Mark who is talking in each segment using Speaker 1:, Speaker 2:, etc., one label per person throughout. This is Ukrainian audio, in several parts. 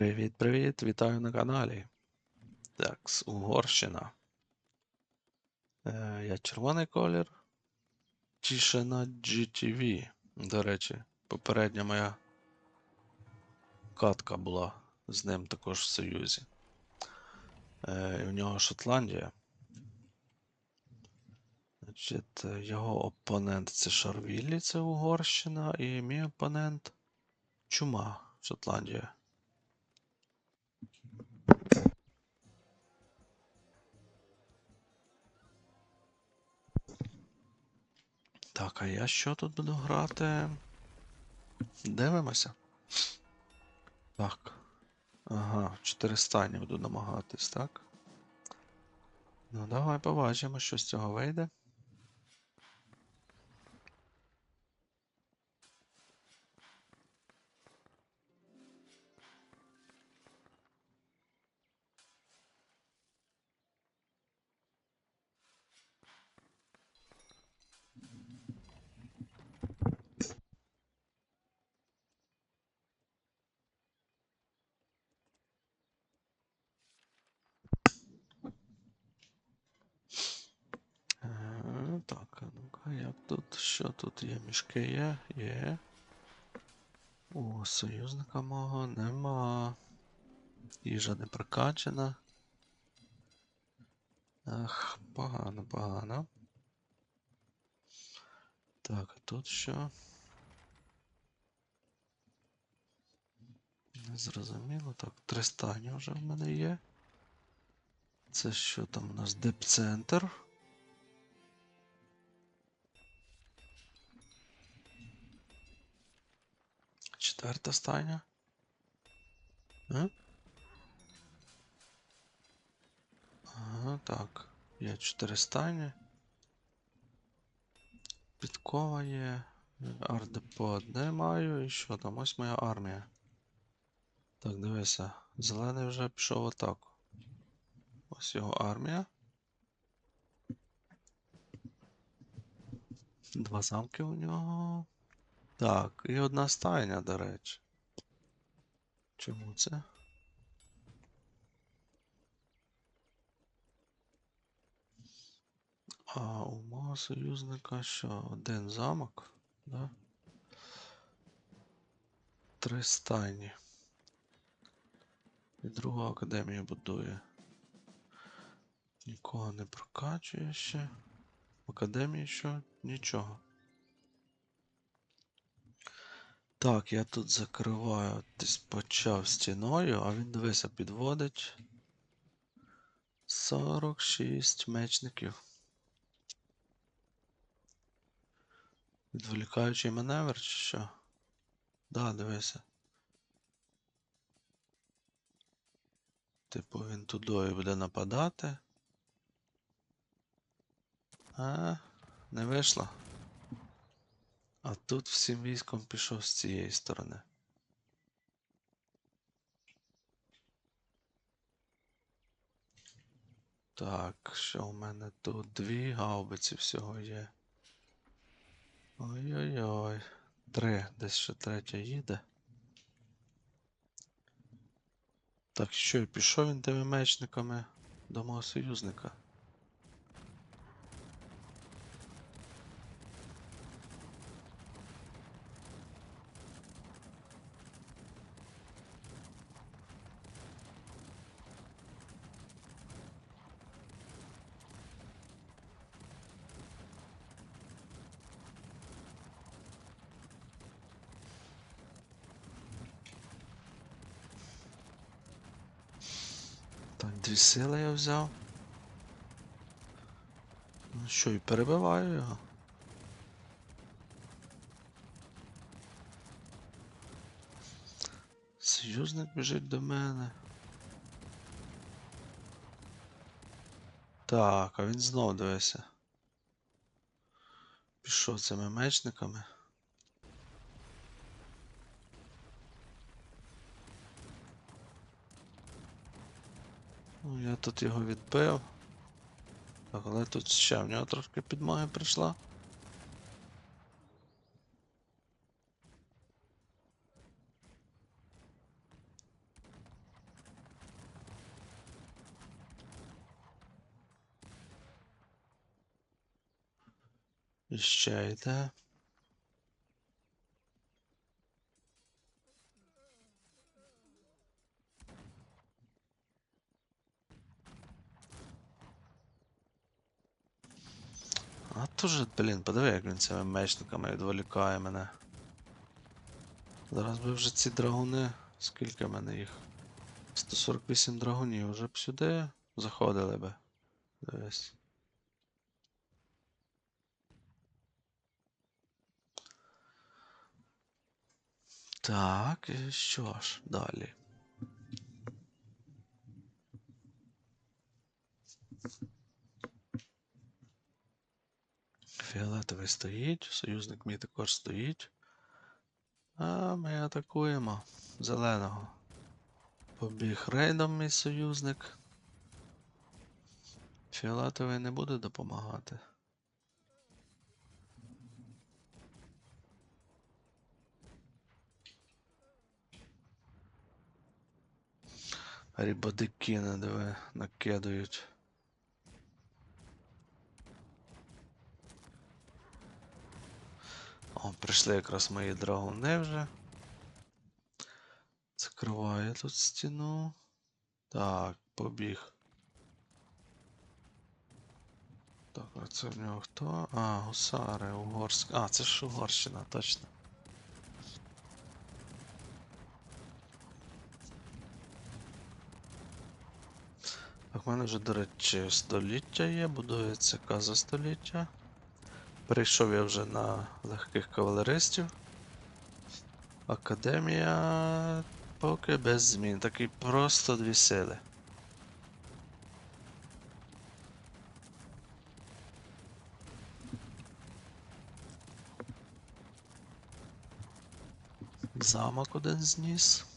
Speaker 1: Привіт-привіт, вітаю на каналі. Так, Угорщина. Е, я червоний колір. Тішина GTV. До речі, попередня моя катка була з ним також в Союзі. Е, і у нього Шотландія. Значить, е, його опонент це Шарвіллі, це Угорщина, і мій опонент Чума, Шотландія. Так, а я що тут буду грати? Дивимося. Так. Ага, в чотири стані буду намагатись, так? Ну, давай побачимо, що з цього вийде. Як тут? Що тут є? Мішки є? Є. О, союзника мого нема. Їжа не прокачана. Ах, погано, погано. Так, а тут що? Зрозуміло. Так, три стані вже в мене є. Це що там у нас? Депцентр. Четверта стайня. А? Ага, так. Є чотири стайні. Підкова є. Ардепо одне маю. І що там? Ось моя армія. Так, дивися. Зелений вже пішов в атаку. Ось його армія. Два замки у нього. Так, і одна стайня, до речі. Чому це? А у мого союзника що? Один замок, да? Три стайні. І другу академію будує. Нікого не прокачує ще. В академії що? Нічого. Так, я тут закриваю. Десь почав стіною, а він дивися, підводить 46 мечників. Відволікаючий маневр чи що? Да, дивися. Типу він тудою буде нападати. А, не вийшло. А тут всім військом пішов з цієї сторони. Так, що у мене тут дві гаубиці всього є. Ой-ой-ой. Три, десь ще третя їде. Так, що, і пішов він тими мечниками до мого союзника. Дві сили я взяв. Ну що, і перебиваю його. Союзник біжить до мене. Так, а він знов дивися. Пішов цими мечниками. Ну, я тут його відбив. Так, але тут ще в нього трошки підмоги прийшла. І ще йде. Тоже, блін, подиви, як він цими мечниками відволікає мене. Зараз би вже ці драгуни. Скільки в мене їх? 148 драгунів. Вже б сюди заходили би. Дивись. Так, і що ж далі? Фіолетовий стоїть, союзник мій також стоїть. А ми атакуємо зеленого. Побіг рейдом мій союзник. Фіолетовий не буде допомагати. Рібадики диви, накидають. О, прийшли якраз мої драгуни вже. Закриваю тут стіну. Так, побіг. Так, а це в нього хто? А, гусари, угорська. А, це ж Угорщина, точно. Так, в мене вже, до речі, століття є, будується каза століття. Перейшов я вже на легких кавалеристів. Академія поки без змін. Такий просто дві сили. Замок один зніс.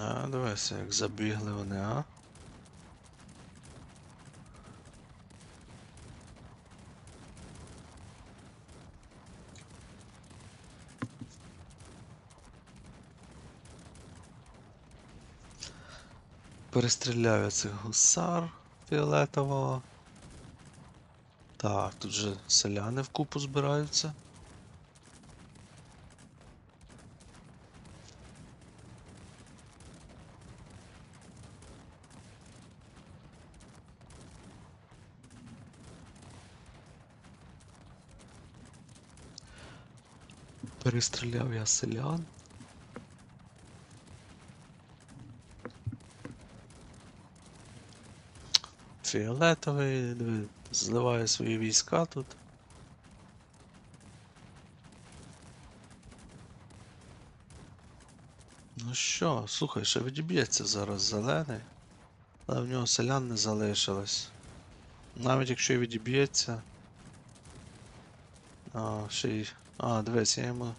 Speaker 1: А, дивися, як забігли вони, а? Перестріляю цих гусар фіолетового. Так, тут же селяни в купу збираються. Перестріляв я селян. Фіолетовий диви, зливає свої війська тут. Ну що, слухай, ще відіб'ється зараз зелений, але в нього селян не залишилось. Навіть якщо і відіб'ється. Ще й. А, дивись, я йому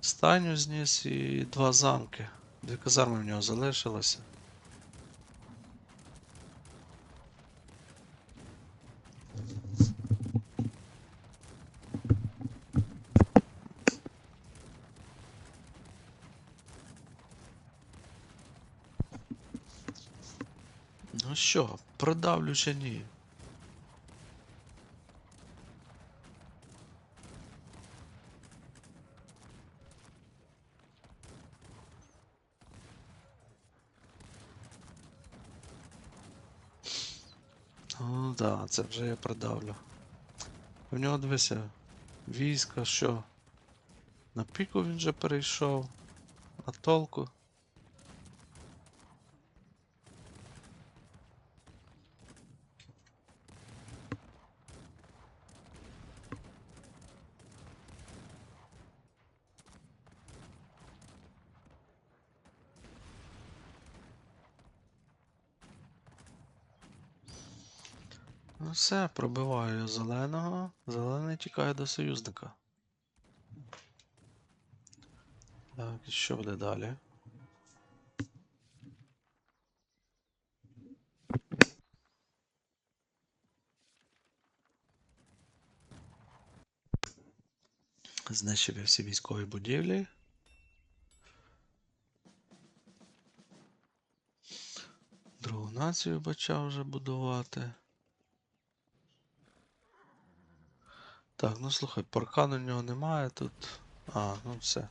Speaker 1: стайню зніс і два замки. Дві казарми в нього залишилося. Ну що, продавлю чи ні? Ну да, це вже я продавлю. У нього дивися, війська, що? На піку він вже перейшов. А толку? Ну все, пробиваю зеленого. Зелений тікає до союзника. Так, і що буде далі? Знищив я всі військові будівлі. станцію почав вже будувати. Так, ну слухай, паркан у нього немає тут. А, ну все.